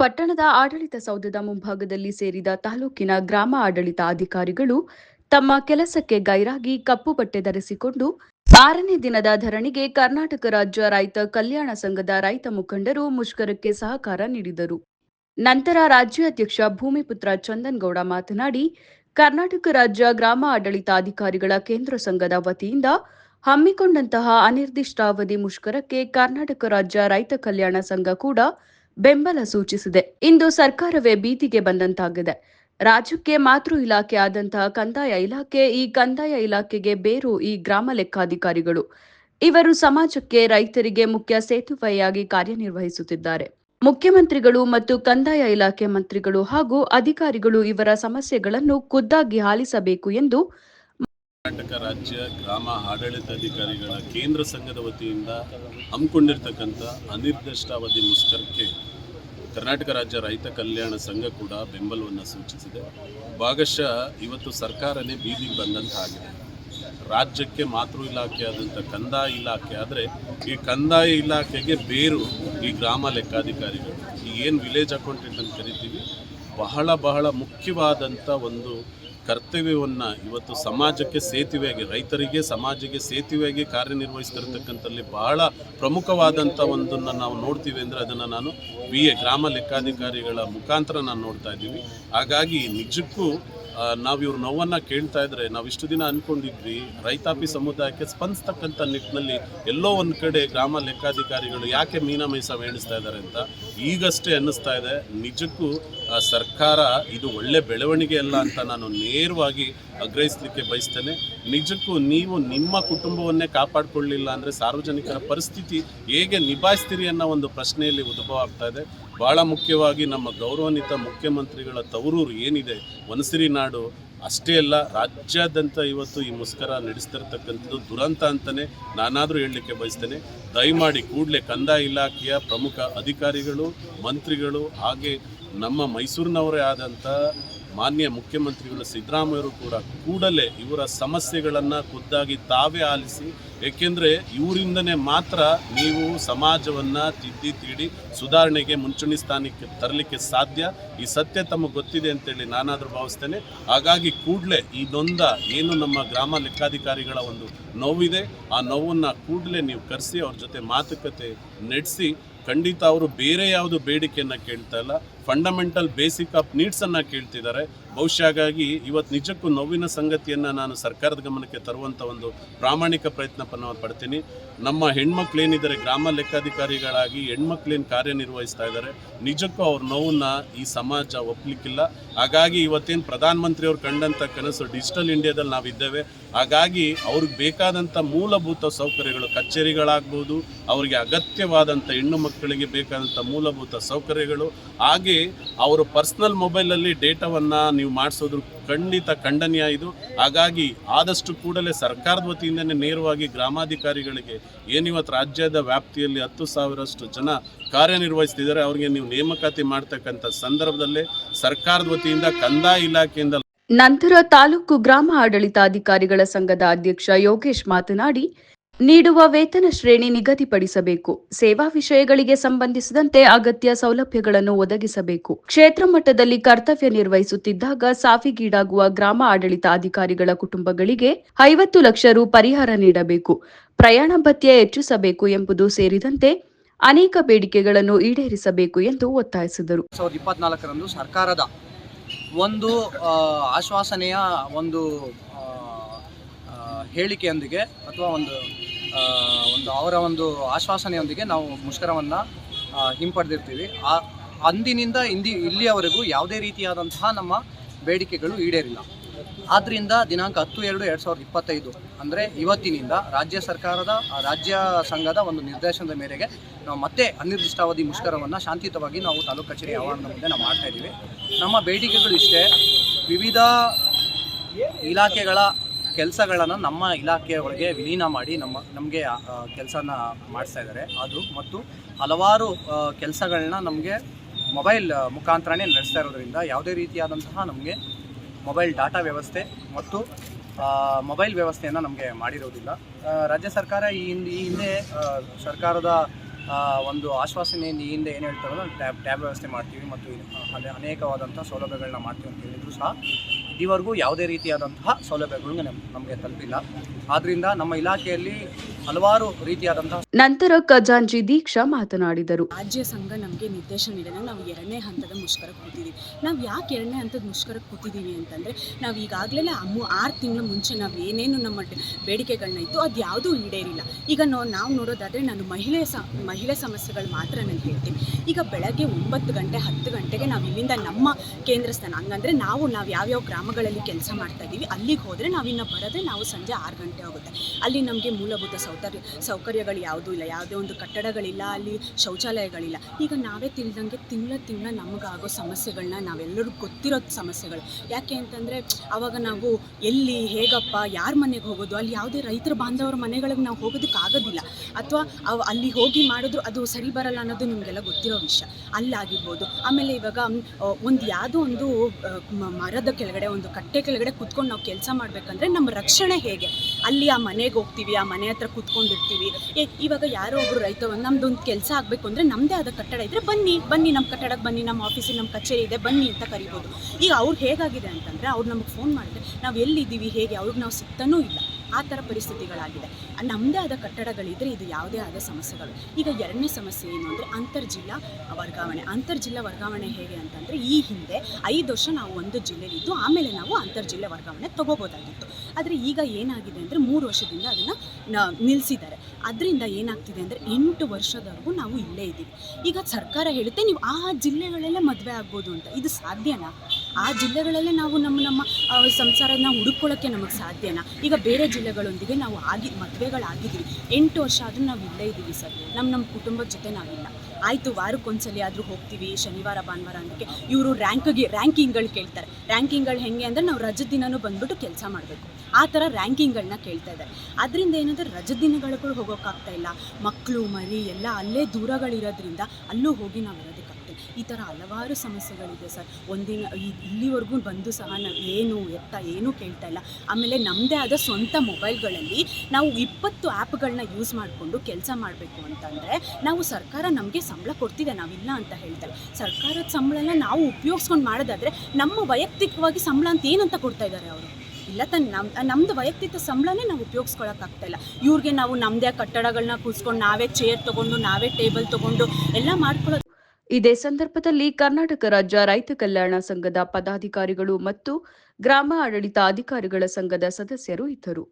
ಪಟ್ಟಣದ ಆಡಳಿತ ಸೌಧದ ಮುಂಭಾಗದಲ್ಲಿ ಸೇರಿದ ತಾಲೂಕಿನ ಗ್ರಾಮ ಆಡಳಿತ ಅಧಿಕಾರಿಗಳು ತಮ್ಮ ಕೆಲಸಕ್ಕೆ ಗೈರಾಗಿ ಕಪ್ಪು ಬಟ್ಟೆ ಧರಿಸಿಕೊಂಡು ಆರನೇ ದಿನದ ಧರಣಿಗೆ ಕರ್ನಾಟಕ ರಾಜ್ಯ ರೈತ ಕಲ್ಯಾಣ ಸಂಘದ ರೈತ ಮುಖಂಡರು ಮುಷ್ಕರಕ್ಕೆ ಸಹಕಾರ ನೀಡಿದರು. ನಂತರ ರಾಜ್ಯಾಧ್ಯಕ್ಷ ಭೂಮಿಪುತ್ರ ಚಂದನ್ ಗೌಡ ಮಾತನಾಡಿ, ಕರ್ನಾಟಕ ರಾಜ್ಯ ಗ್ರಾಮ ಆಡಳಿತಾಧಿಕಾರಿಗಳ ಕೇಂದ್ರ ಸಂಘದ ವತಿಯಿಂದ ಹಮ್ಮಿಕೊಂಡಂತಹ ಅನಿರ್ದಿಷ್ಟಾವಧಿ ಮುಷ್ಕರಕ್ಕೆ ಕರ್ನಾಟಕ ರಾಜ್ಯ ರೈತ ಕಲ್ಯಾಣ ಸಂಘ ಕೂಡ ಬೆಂಬಲ ಸೂಚಿಸಿದೆ. ಇಂದು ಸರ್ಕಾರವೇ ಬೀದಿಗೆ ಬಂದಂತಾಗಿದೆ. ರಾಜ್ಯಕ್ಕೆ ಮಾತೃ ಇಲಾಖೆ ಆದಂತಹ ಕಂದಾಯ ಇಲಾಖೆ, ಈ ಕಂದಾಯ ಇಲಾಖೆಗೆ ಬೇರು ಈ ಗ್ರಾಮ ಲೆಕ್ಕಾಧಿಕಾರಿಗಳು. ಇವರು ಸಮಾಜಕ್ಕೆ ರೈತರಿಗೆ ಮುಖ್ಯ ಸೇತುವೆಯಾಗಿ ಕಾರ್ಯನಿರ್ವಹಿಸುತ್ತಿದ್ದಾರೆ. ಮುಖ್ಯಮಂತ್ರಿಗಳು ಮತ್ತು ಕಂದಾಯ ಇಲಾಖೆ ಮಂತ್ರಿಗಳು ಹಾಗೂ ಅಧಿಕಾರಿಗಳು ಇವರ ಸಮಸ್ಯೆಗಳನ್ನು ಖುದ್ದಾಗಿ ಆಲಿಸಬೇಕು ಎಂದು ಕರ್ನಾಟಕ ರಾಜ್ಯ ಗ್ರಾಮ ಆಡಳಿತಾಧಿಕಾರಿಗಳ ಕೇಂದ್ರ ಸಂಘದ ವತಿಯಿಂದ ಹಮ್ಮಿಕೊಂಡಿರ್ತಕ್ಕಂಥ ಅನಿರ್ದಿಷ್ಟಾವಧಿ ಮುಷ್ಕರಕ್ಕೆ ಕರ್ನಾಟಕ ರಾಜ್ಯ ರೈತ ಕಲ್ಯಾಣ ಸಂಘ ಕೂಡ ಬೆಂಬಲವನ್ನು ಸೂಚಿಸಿದೆ. ಭಾಗಶಃ ಇವತ್ತು ಸರ್ಕಾರನೇ ಬೀದಿಗೆ ಬಂದಂತ ಆಗಿದೆ. ರಾಜ್ಯಕ್ಕೆ ಮಾತೃ ಇಲಾಖೆ ಆದಂಥ ಕಂದಾಯ ಇಲಾಖೆ ಆದರೆ ಈ ಕಂದಾಯ ಇಲಾಖೆಗೆ ಬೇರು ಈ ಗ್ರಾಮ ಲೆಕ್ಕಾಧಿಕಾರಿಗಳು. ಈ ಏನು ವಿಲೇಜ್ ಅಕೌಂಟೆಂಟ್ ಅಂತ ಕರಿತೀವಿ? ಬಹಳ ಬಹಳ ಮುಖ್ಯವಾದಂಥ ಒಂದು ಕರ್ತವ್ಯವನ್ನು ಇವತ್ತು ಸಮಾಜಕ್ಕೆ ಸೇತುವೆಯಾಗಿ, ರೈತರಿಗೆ, ಸಮಾಜಕ್ಕೆ ಸೇತುವೆಯಾಗಿ ಕಾರ್ಯನಿರ್ವಹಿಸ್ತಿರ್ತಕ್ಕಂಥಲ್ಲಿ ಬಹಳ ಪ್ರಮುಖವಾದಂಥ ಒಂದನ್ನು ನಾವು ನೋಡ್ತೀವಿ ಅಂದರೆ ಅದನ್ನು ನಾನು ವಿ ಎ ಗ್ರಾಮ ಲೆಕ್ಕಾಧಿಕಾರಿಗಳ ಮುಖಾಂತರ ನಾನು ನೋಡ್ತಾ ಇದ್ದೀವಿ. ಹಾಗಾಗಿ ನಿಜಕ್ಕೂ ನಾವು ಇವ್ರ ನೋವನ್ನು ಕೇಳ್ತಾ ಇದ್ರೆ ನಾವು ಇಷ್ಟು ದಿನ ಅನ್ಕೊಂಡಿದ್ವಿ, ರೈತಾಪಿ ಸಮುದಾಯಕ್ಕೆ ಸ್ಪಂದಿಸ್ತಕ್ಕಂಥ ನಿಟ್ಟಿನಲ್ಲಿ ಎಲ್ಲೋ ಒಂದು ಕಡೆ ಗ್ರಾಮ ಲೆಕ್ಕಾಧಿಕಾರಿಗಳು ಯಾಕೆ ಮೀನಮೈಸ ಎಣಿಸ್ತಾ ಇದ್ದಾರೆ ಅಂತ ಈಗಷ್ಟೇ ಅನ್ನಿಸ್ತಾ ಇದೆ. ನಿಜಕ್ಕೂ ಸರ್ಕಾರ ಇದು ಒಳ್ಳೆ ಬೆಳವಣಿಗೆ ಅಲ್ಲ ಅಂತ ನಾನು ನೇರವಾಗಿ ಆಗ್ರಹಿಸಲಿಕ್ಕೆ ಬಯಸ್ತೇನೆ. ನಿಜಕ್ಕೂ ನೀವು ನಿಮ್ಮ ಕುಟುಂಬವನ್ನೇ ಕಾಪಾಡಿಕೊಳ್ಳಿಲ್ಲ ಅಂದರೆ ಸಾರ್ವಜನಿಕರ ಪರಿಸ್ಥಿತಿ ಹೇಗೆ ನಿಭಾಯಿಸ್ತೀರಿ ಅನ್ನೋ ಒಂದು ಪ್ರಶ್ನೆಯಲ್ಲಿ ಉದ್ಭವ ಆಗ್ತಾ ಇದೆ. ಭಾಳ ಮುಖ್ಯವಾಗಿ ನಮ್ಮ ಗೌರವಾನ್ವಿತ ಮುಖ್ಯಮಂತ್ರಿಗಳ ತವರೂರು ಏನಿದೆ ವನಸಿರಿ ನಾಡು ಅಷ್ಟೇ ಅಲ್ಲ, ರಾಜ್ಯಾದ್ಯಂತ ಇವತ್ತು ಈ ಮುಷ್ಕರ ನಡೆಸ್ತಿರ್ತಕ್ಕಂಥದ್ದು ದುರಂತ ಅಂತಲೇ ನಾನಾದರೂ ಹೇಳಲಿಕ್ಕೆ ಬಯಸ್ತೇನೆ. ದಯಮಾಡಿ ಕೂಡಲೇ ಕಂದಾಯ ಇಲಾಖೆಯ ಪ್ರಮುಖ ಅಧಿಕಾರಿಗಳು, ಮಂತ್ರಿಗಳು ಹಾಗೆ ನಮ್ಮ ಮೈಸೂರಿನವರೇ ಆದಂಥ ಮಾನ್ಯ ಮುಖ್ಯಮಂತ್ರಿಗಳು ಸಿದ್ದರಾಮಯ್ಯರು ಕೂಡ ಕೂಡಲೇ ಇವರ ಸಮಸ್ಯೆಗಳನ್ನು ಖುದ್ದಾಗಿ ತಾವೇ ಆಲಿಸಿ ಏಕೆಂದರೆ ಇವರಿಂದನೇ ಮಾತ್ರ ನೀವು ಸಮಾಜವನ್ನು ತಿದ್ದಿ ತೀಡಿ ಸುಧಾರಣೆಗೆ ಮುಂಚೂಣಿ ಸ್ಥಾನಕ್ಕೆ ತರಲಿಕ್ಕೆ ಸಾಧ್ಯ. ಈ ಸತ್ಯ ತಮಗೆ ಗೊತ್ತಿದೆ ಅಂತೇಳಿ ನಾನಾದರೂ ಭಾವಿಸ್ತೇನೆ. ಹಾಗಾಗಿ ಕೂಡಲೇ ಈ ನೊಂದ ಏನು ನಮ್ಮ ಗ್ರಾಮ ಲೆಕ್ಕಾಧಿಕಾರಿಗಳ ಒಂದು ನೋವಿದೆ, ಆ ನೋವನ್ನು ಕೂಡಲೇ ನೀವು ಕರೆಸಿ ಅವ್ರ ಜೊತೆ ಮಾತುಕತೆ ನಡೆಸಿ, ಖಂಡಿತ ಅವರು ಬೇರೆ ಯಾವುದು ಬೇಡಿಕೆಯನ್ನು ಕೇಳ್ತಾ ಇಲ್ಲ. ಫಂಡಮೆಂಟಲ್ ಬೇಸಿಕ್ ಆಫ್ ನೀಡ್ಸನ್ನು ಕೇಳ್ತಿದ್ದಾರೆ. ಬಹುಶಃ ಹಾಗಾಗಿ ಇವತ್ತು ನಿಜಕ್ಕೂ ನೋವಿನ ಸಂಗತಿಯನ್ನು ನಾನು ಸರ್ಕಾರದ ಗಮನಕ್ಕೆ ತರುವಂಥ ಒಂದು ಪ್ರಾಮಾಣಿಕ ಪ್ರಯತ್ನವನ್ನು ಪಡ್ತೀನಿ. ನಮ್ಮ ಹೆಣ್ಮಕ್ಳು ಏನಿದ್ದಾರೆ, ಗ್ರಾಮ ಲೆಕ್ಕಾಧಿಕಾರಿಗಳಾಗಿ ಹೆಣ್ಮಕ್ಳೇನು ಕಾರ್ಯನಿರ್ವಹಿಸ್ತಾ ಇದ್ದಾರೆ. ನಿಜಕ್ಕೂ ಅವ್ರ ನೋವನ್ನ ಈ ಸಮಾಜ ಒಪ್ಪಲಿಕ್ಕಿಲ್ಲ ಹಾಗಾಗಿ ಇವತ್ತೇನು ಪ್ರಧಾನಮಂತ್ರಿ ಅವರು ಕಂಡಂಥ ಕನಸು ಡಿಜಿಟಲ್ ಇಂಡಿಯಾದಲ್ಲಿ ನಾವಿದ್ದೇವೆ. ಹಾಗಾಗಿ ಅವ್ರಿಗೆ ಬೇಕಾದಂಥ ಮೂಲಭೂತ ಸೌಕರ್ಯಗಳು, ಕಚೇರಿಗಳಾಗ್ಬೋದು, ಅವರಿಗೆ ಅಗತ್ಯವಾದಂಥ ಹೆಣ್ಣು ಮಕ್ಕಳಿಗೆ ಬೇಕಾದಂಥ ಮೂಲಭೂತ ಸೌಕರ್ಯಗಳು, ಹಾಗೆ ಅವರು ಪರ್ಸ್ನಲ್ ಮೊಬೈಲಲ್ಲಿ ಡೇಟಾವನ್ನು ನೀವು ಮಾಡಿಸೋದು ಖಂಡಿತ ಖಂಡನೀಯ ಇದು. ಹಾಗಾಗಿ ಆದಷ್ಟು ಕೂಡಲೇ ಸರ್ಕಾರದ ವತಿಯಿಂದನೇ ನೇರವಾಗಿ ಗ್ರಾಮಾಧಿಕಾರಿಗಳಿಗೆ ಏನಿವತ್ತು ರಾಜ್ಯದ ವ್ಯಾಪ್ತಿಯಲ್ಲಿ ಹತ್ತು ಸಾವಿರಷ್ಟು ಜನ ಕಾರ್ಯನಿರ್ವಹಿಸ್ತಿದ್ದಾರೆ, ಅವರಿಗೆ ನೀವು ನೇಮಕಾತಿ ಮಾಡ್ತಕ್ಕಂಥ ಸಂದರ್ಭದಲ್ಲೇ ಸರ್ಕಾರದ ವತಿಯಿಂದ ಕಂದಾಯ ಇಲಾಖೆಯಿಂದ ನಂತರ ತಾಲೂಕು ಗ್ರಾಮ ಆಡಳಿತಾಧಿಕಾರಿಗಳ ಸಂಘದ ಅಧ್ಯಕ್ಷ ಯೋಗೇಶ್ ಮಾತನಾಡಿ ನೀಡುವ ವೇತನ ಶ್ರೇಣಿ ನಿಗದಿಪಡಿಸಬೇಕು. ಸೇವಾ ವಿಷಯಗಳಿಗೆ ಸಂಬಂಧಿಸಿದಂತೆ ಅಗತ್ಯ ಸೌಲಭ್ಯಗಳನ್ನು ಒದಗಿಸಬೇಕು. ಕ್ಷೇತ್ರ ಮಟ್ಟದಲ್ಲಿ ಕರ್ತವ್ಯ ನಿರ್ವಹಿಸುತ್ತಿದ್ದಾಗ ಸಾವಿಗೀಡಾಗುವ ಗ್ರಾಮ ಆಡಳಿತ ಅಧಿಕಾರಿಗಳ ಕುಟುಂಬಗಳಿಗೆ ಐವತ್ತು ಲಕ್ಷ ರು ಪರಿಹಾರ ನೀಡಬೇಕು. ಪ್ರಯಾಣ ಭತ್ಯೆ ಹೆಚ್ಚಿಸಬೇಕು ಎಂಬುದು ಸೇರಿದಂತೆ ಅನೇಕ ಬೇಡಿಕೆಗಳನ್ನು ಈಡೇರಿಸಬೇಕು ಎಂದು ಒತ್ತಾಯಿಸಿದರು. ಸರ್ಕಾರದ ಒಂದು ಆಶ್ವಾಸನೆಯ ಒಂದು ಹೇಳಿಕೆಯೊಂದಿಗೆ ಅಥವಾ ಒಂದು ಒಂದು ಅವರ ಒಂದು ಆಶ್ವಾಸನೆಯೊಂದಿಗೆ ನಾವು ಮುಷ್ಕರವನ್ನು ಹಿಂಪಡೆದಿರ್ತೀವಿ. ಆ, ಅಂದಿನಿಂದ ಇಂದಿ, ಇಲ್ಲಿಯವರೆಗೂ ಯಾವುದೇ ರೀತಿಯಾದಂತಹ ನಮ್ಮ ಬೇಡಿಕೆಗಳು ಈಡೇರಿಲ್ಲ. ಆದ್ದರಿಂದ ದಿನಾಂಕ ಹತ್ತು ಎರಡು ಎರಡು ಸಾವಿರದ ಇಪ್ಪತ್ತೈದು ಅಂದರೆ ಇವತ್ತಿನಿಂದ ರಾಜ್ಯ ಸರ್ಕಾರದ ರಾಜ್ಯ ಸಂಘದ ಒಂದು ನಿರ್ದೇಶನದ ಮೇರೆಗೆ ನಾವು ಮತ್ತೆ ಅನಿರ್ದಿಷ್ಟಾವಧಿ ಮುಷ್ಕರವನ್ನು ಶಾಂತಿಯುತವಾಗಿ ನಾವು ತಾಲೂಕು ಕಚೇರಿ ಆವರಣದ ಮುಂದೆ ನಾವು ಮಾಡ್ತಾ ಇದ್ದೀವಿ. ನಮ್ಮ ಬೇಡಿಕೆಗಳು ಇಷ್ಟೇ. ವಿವಿಧ ಇಲಾಖೆಗಳ ಕೆಲಸಗಳನ್ನು ನಮ್ಮ ಇಲಾಖೆಯ ಒಳಗೆ ವಿಲೀನ ಮಾಡಿ ನಮ್ಮ, ನಮಗೆ ಕೆಲಸನ ಮಾಡಿಸ್ತಾ ಇದ್ದಾರೆ ಅದು ಮತ್ತು ಹಲವಾರು ಕೆಲಸಗಳನ್ನ ನಮಗೆ ಮೊಬೈಲ್ ಮುಖಾಂತರನೇ ನಡೆಸ್ತಾ ಇರೋದ್ರಿಂದ ಯಾವುದೇ ರೀತಿಯಾದಂತಹ ನಮಗೆ ಮೊಬೈಲ್ ಡಾಟಾ ವ್ಯವಸ್ಥೆ ಮತ್ತು ಮೊಬೈಲ್ ವ್ಯವಸ್ಥೆಯನ್ನು ನಮಗೆ ಮಾಡಿರೋದಿಲ್ಲ. ರಾಜ್ಯ ಸರ್ಕಾರ ಈ ಹಿಂದೆ ಈ ಹಿಂದೆ ಸರ್ಕಾರದ ಒಂದು ಆಶ್ವಾಸನೆಯಿಂದ ಈ ಹಿಂದೆ ಏನು ಹೇಳ್ತಾರೋ ನಾವು ಟ್ಯಾಬ್ ಟ್ಯಾಬ್ ವ್ಯವಸ್ಥೆ ಮಾಡ್ತೀವಿ ಮತ್ತು ಅನೇಕವಾದಂಥ ಸೌಲಭ್ಯಗಳನ್ನ ಮಾಡ್ತೀವಿ ಅಂತ ಹೇಳಿದ್ರು ಸಹ ಇದುವರೆಗೂ ಯಾವುದೇ ರೀತಿಯಾದಂತಹ ಸೌಲಭ್ಯಗಳು ನಮ್- ನಮಗೆ ತಲುಪಿಲ್ಲ. ಆದ್ದರಿಂದ ನಮ್ಮ ಇಲಾಖೆಯಲ್ಲಿ ಹಲವಾರು ರೀತಿಯಾದಂತಹ ನಂತರ ಖಜಾಂಜಿ ದೀಕ್ಷಾ ಮಾತನಾಡಿದರು. ರಾಜ್ಯ ಸಂಘ ನಮಗೆ ನಿರ್ದೇಶನ ನೀಡಿದಾಗ ನಾವು ಎರಡನೇ ಹಂತದ ಮುಷ್ಕರ ಕೂತಿದ್ದೀವಿ ನಾವು ಯಾಕೆ ಎರಡನೇ ಹಂತದ ಮುಷ್ಕರ ಕೂತಿದ್ದೀವಿ ಅಂತಂದ್ರೆ ನಾವು ಈಗಾಗಲೇ ಅಮ್ಮು ಆರು ತಿಂಗಳ ಮುಂಚೆ ನಾವು ಏನೇನು ನಮ್ಮ ಬೇಡಿಕೆಗಳನ್ನ ಇತ್ತು ಅದು ಯಾವುದೂ ಈಡೇರಿಲ್ಲ. ಈಗ ನೋ ನಾವು ನೋಡೋದಾದರೆ ನಾನು ಮಹಿಳೆ ಸ ಮಹಿಳೆ ಸಮಸ್ಯೆಗಳು ಮಾತ್ರ ನಾನು ಹೇಳ್ತೀನಿ. ಈಗ ಬೆಳಗ್ಗೆ ಒಂಬತ್ತು ಗಂಟೆ ಹತ್ತು ಗಂಟೆಗೆ ನಾವು ಇಲ್ಲಿಂದ ನಮ್ಮ ಕೇಂದ್ರ ಸ್ಥಾನ ಹಂಗಂದ್ರೆ ನಾವು ನಾವು ಯಾವ್ಯಾವ ಗ್ರಾಮಗಳಲ್ಲಿ ಕೆಲಸ ಮಾಡ್ತಾ ಇದ್ದೀವಿ ಅಲ್ಲಿಗೆ ಹೋದರೆ ನಾವಿನ್ನು ಬರೋದೇ ನಾವು ಸಂಜೆ ಆರು ಗಂಟೆ ಆಗುತ್ತೆ. ಅಲ್ಲಿ ನಮಗೆ ಮೂಲಭೂತ ಸೌಕರ್ಯ ಸೌಕರ್ಯಗಳು ಯಾವುದೂ ಇಲ್ಲ. ಯಾವುದೇ ಒಂದು ಕಟ್ಟಡಗಳಿಲ್ಲ, ಅಲ್ಲಿ ಶೌಚಾಲಯಗಳಿಲ್ಲ. ಈಗ ನಾವೇ ತಿಳಿದಂಗೆ ತಿಂಗಳ ತಿಂಗಳ ನಮಗಾಗೋ ಸಮಸ್ಯೆಗಳನ್ನ ನಾವೆಲ್ಲರೂ ಗೊತ್ತಿರೋ ಸಮಸ್ಯೆಗಳು. ಯಾಕೆ ಅಂತಂದರೆ ಆವಾಗ ನಾವು ಎಲ್ಲಿ, ಹೇಗಪ್ಪ, ಯಾರ ಮನೆಗೆ ಹೋಗೋದು? ಅಲ್ಲಿ ಯಾವುದೇ ರೈತರ ಬಾಂಧವರ ಮನೆಗಳಿಗೆ ನಾವು ಹೋಗೋದಕ್ಕಾಗೋದಿಲ್ಲ ಅಥವಾ ಅಲ್ಲಿ ಹೋಗಿ ಮಾಡಿದ್ರು ಅದು ಸರಿ ಬರಲ್ಲ ಅನ್ನೋದು ನಿಮಗೆಲ್ಲ ಗೊತ್ತಿರೋ ವಿಷಯ. ಅಲ್ಲಾಗಿರ್ಬೋದು. ಆಮೇಲೆ ಇವಾಗ ಒಂದು ಯಾವುದೋ ಒಂದು ಮರದ ಕೆಳಗಡೆ, ಒಂದು ಕಟ್ಟೆ ಕೆಳಗಡೆ ಕುತ್ಕೊಂಡು ನಾವು ಕೆಲಸ ಮಾಡಬೇಕಂದ್ರೆ ನಮ್ಮ ರಕ್ಷಣೆ ಹೇಗೆ? ಅಲ್ಲಿ ಆ ಮನೆಗೆ ಹೋಗ್ತೀವಿ, ಆ ಮನೆ ಹತ್ರ ಕುತ್ಕೊಂಡಿರ್ತೀವಿ ಏ, ಇವಾಗ ಯಾರೋ ಒಬ್ರು ರೈತ ನಮ್ದೊಂದು ಕೆಲಸ ಆಗಬೇಕು ಅಂದರೆ ನಮ್ಮದೇ ಆದ ಕಟ್ಟಡ ಇದ್ದರೆ ಬನ್ನಿ ಬನ್ನಿ ನಮ್ಮ ಕಟ್ಟಡಕ್ಕೆ ಬನ್ನಿ ನಮ್ಮ ಆಫೀಸಿಗೆ ನಮ್ಮ ಕಚೇರಿ ಇದೆ, ಬನ್ನಿ ಅಂತ ಕರಿಬೋದು. ಈಗ ಅವ್ರು ಹೇಗಾಗಿದೆ ಅಂತಂದರೆ ಅವ್ರು ನಮಗೆ ಫೋನ್ ಮಾಡಿದ್ರೆ ನಾವು ಎಲ್ಲಿದ್ದೀವಿ, ಹೇಗೆ, ಅವ್ರಿಗೆ ನಾವು ಸಿಗ್ತಾನೂ ಇಲ್ಲ. ಆ ಥರ ಪರಿಸ್ಥಿತಿಗಳಾಗಿದೆ. ನಮ್ಮದೇ ಆದ ಕಟ್ಟಡಗಳಿದ್ರೆ ಇದು ಯಾವುದೇ ಆದ ಸಮಸ್ಯೆಗಳು. ಈಗ ಎರಡನೇ ಸಮಸ್ಯೆ ಏನು ಅಂದರೆ ಅಂತರ್ಜಿಲ್ಲಾ ವರ್ಗಾವಣೆ. ಅಂತರ್ಜಿಲ್ಲಾ ವರ್ಗಾವಣೆ ಹೇಗೆ ಅಂತಂದರೆ ಈ ಹಿಂದೆ ಐದು ವರ್ಷ ನಾವು ಒಂದು ಜಿಲ್ಲೆಲಿದ್ದು, ಆಮೇಲೆ ನಾವು ಅಂತರ್ಜಿಲ್ಲೆ ವರ್ಗಾವಣೆ ತಗೋಬೋದಾಗಿತ್ತು. ಆದರೆ ಈಗ ಏನಾಗಿದೆ ಅಂದರೆ ಮೂರು ವರ್ಷದಿಂದ ಅದನ್ನು ನಿಲ್ಲಿಸಿದ್ದಾರೆ ಅದರಿಂದ ಏನಾಗ್ತಿದೆ ಅಂದರೆ ಎಂಟು ವರ್ಷದವರೆಗೂ ನಾವು ಇಲ್ಲೇ ಇದ್ದೀವಿ. ಈಗ ಸರ್ಕಾರ ಹೇಳುತ್ತೆ ನೀವು ಆ ಜಿಲ್ಲೆಗಳಲ್ಲೇ ಮದುವೆ ಆಗ್ಬೋದು ಅಂತ. ಇದು ಸಾಧ್ಯನಾ? ಆ ಜಿಲ್ಲೆಗಳಲ್ಲೇ ನಾವು ನಮ್ಮ ನಮ್ಮ ಸಂಸಾರನ ಹುಡುಕೊಳ್ಳೋಕ್ಕೆ ನಮಗೆ ಸಾಧ್ಯನಾ? ಈಗ ಬೇರೆ ಜಿಲ್ಲೆಗಳೊಂದಿಗೆ ನಾವು ಆಗಿ ಮದುವೆಗಳಾಗಿದ್ದೀವಿ. ಎಂಟು ವರ್ಷ ಆದರೂ ನಾವು ಇಲ್ಲೇ ಇದ್ದೀವಿ ಸರ್. ನಮ್ಮ ನಮ್ಮ ಕುಟುಂಬದ ಜೊತೆ ನಾವಿಲ್ಲ. ಆಯಿತು, ವಾರಕ್ಕೊಂದ್ಸಲಿ ಆದರೂ ಹೋಗ್ತೀವಿ, ಶನಿವಾರ, ಭಾನುವಾರ ಅನ್ನೋಕ್ಕೆ. ಇವರು ರ್ಯಾಂಕ್ಗೆ ರ್ಯಾಂಕಿಂಗ್ಗಳು ಕೇಳ್ತಾರೆ. ರ್ಯಾಂಕಿಂಗ್ಗಳು ಹೆಂಗೆ ಅಂದರೆ ನಾವು ರಜದ ದಿನನೂ ಬಂದ್ಬಿಟ್ಟು ಕೆಲಸ ಮಾಡಬೇಕು. ಆ ಥರ ರ್ಯಾಂಕಿಂಗ್ಗಳನ್ನ ಕೇಳ್ತಾ ಇದ್ದಾರೆ. ಅದರಿಂದ ಏನಂದರೆ ರಜದ ಕೂಡ ಹೋಗೋಕ್ಕಾಗ್ತಾ ಇಲ್ಲ. ಮಕ್ಕಳು ಮರಿ ಎಲ್ಲ ಅಲ್ಲೇ ದೂರಗಳಿರೋದ್ರಿಂದ ಅಲ್ಲೂ ಹೋಗಿ ನಾವು ಇರೋದಕ್ಕಾಗ್ತಿಲ್ಲ ಈ ಥರ ಹಲವಾರು ಸಮಸ್ಯೆಗಳಿದೆ ಸರ್. ಒಂದಿನ ಇಲ್ಲಿವರೆಗೂ ಬಂದು ಸಹ ನಾವು ಏನು ಎತ್ತ ಏನೂ ಕೇಳ್ತಾ ಇಲ್ಲ. ಆಮೇಲೆ ನಮ್ಮದೇ ಆದ ಸ್ವಂತ ಮೊಬೈಲ್ಗಳಲ್ಲಿ ನಾವು ಇಪ್ಪತ್ತು ಆ್ಯಪ್ಗಳನ್ನ ಯೂಸ್ ಮಾಡಿಕೊಂಡು ಕೆಲಸ ಮಾಡಬೇಕು ಅಂತಂದರೆ ನಾವು ಸರ್ಕಾರ ನಮಗೆ ಸಂಬಳ ಕೊಡ್ತಿದೆ, ನಾವಿಲ್ಲ ಅಂತ ಹೇಳ್ತಾರೆ. ಸರ್ಕಾರದ ಸಂಬಳನ ನಾವು ಉಪಯೋಗಿಸ್ಕೊಂಡು ಮಾಡೋದಾದರೆ ನಮ್ಮ ವೈಯಕ್ತಿಕವಾಗಿ ಸಂಬಳ ಅಂತ ಏನಂತ ಕೊಡ್ತಾ ಇದ್ದಾರೆ ಅವರು? ಇಲ್ಲ ತನ್ನ ನಮ್ಮ ನಮ್ಮದು ವೈಯಕ್ತಿಕ ಸಂಬಳನೇ ನಾವು ಉಪಯೋಗಿಸ್ಕೊಳಕ್ಕಾಗ್ತಾಯಿಲ್ಲ ಇವ್ರಿಗೆ ನಾವು ನಮ್ಮದೇ ಕಟ್ಟಡಗಳನ್ನ ಕೂರಿಸ್ಕೊಂಡು ನಾವೇ ಚೇರ್ ತೊಗೊಂಡು, ನಾವೇ ಟೇಬಲ್ ತೊಗೊಂಡು ಎಲ್ಲ ಮಾಡ್ಕೊಳ್ಳೋದು ಇದೇ ಸಂದರ್ಭದಲ್ಲಿ ಕರ್ನಾಟಕ ರಾಜ್ಯ ರೈತ ಕಲ್ಯಾಣ ಸಂಘದ ಪದಾಧಿಕಾರಿಗಳು ಮತ್ತು ಗ್ರಾಮ ಆಡಳಿತ ಅಧಿಕಾರಿಗಳ ಸಂಘದ ಸದಸ್ಯರು ಇದ್ದರು.